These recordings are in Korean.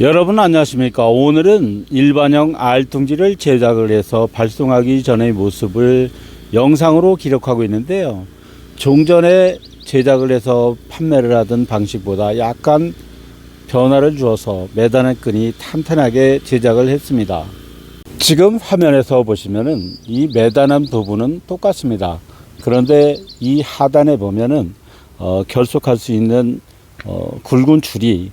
여러분 안녕하십니까? 오늘은 일반형 알뚱지를 제작을 해서 발송하기 전의 모습을 영상으로 기록하고 있는데요. 종전에 제작을 해서 판매를 하던 방식보다 약간 변화를 주어서 매단의 끈이 탄탄하게 제작을 했습니다. 지금 화면에서 보시면은 이 매단한 부분은 똑같습니다. 그런데 이 하단에 보면은 어, 결속할 수 있는 어, 굵은 줄이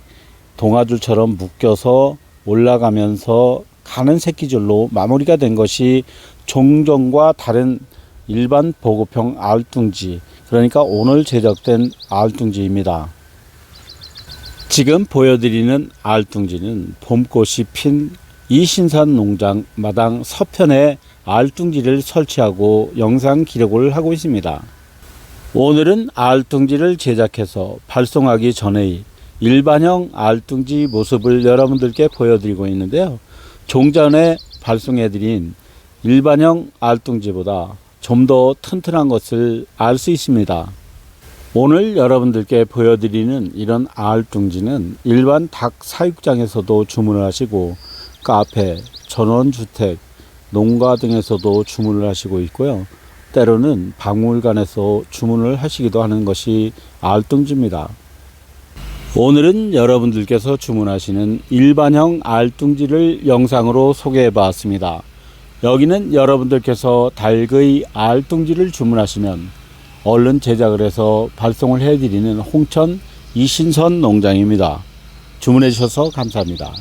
동아줄처럼 묶여서 올라가면서 가는 새끼줄로 마무리가 된 것이 종전과 다른 일반 보급형 알뚱지 그러니까 오늘 제작된 알뚱지입니다. 지금 보여드리는 알뚱지는 봄꽃이 핀 이신산 농장 마당 서편에 알뚱지를 설치하고 영상 기록을 하고 있습니다. 오늘은 알뚱지를 제작해서 발송하기 전의 일반형 알뚱지 모습을 여러분들께 보여드리고 있는데요. 종전에 발송해드린 일반형 알뚱지보다 좀 더 튼튼한 것을 알 수 있습니다. 오늘 여러분들께 보여드리는 이런 알뚱지는 일반 닭 사육장에서도 주문을 하시고 카페, 전원주택, 농가 등에서도 주문을 하시고 있고요. 때로는 박물관에서 주문을 하시기도 하는 것이 알뚱지입니다. 오늘은 여러분들께서 주문하시는 일반형 알뚱지를 영상으로 소개해 봤습니다. 여기는 여러분들께서 닭의 알뚱지를 주문하시면 얼른 제작을 해서 발송을 해드리는 홍천 이신선 농장입니다. 주문해 주셔서 감사합니다.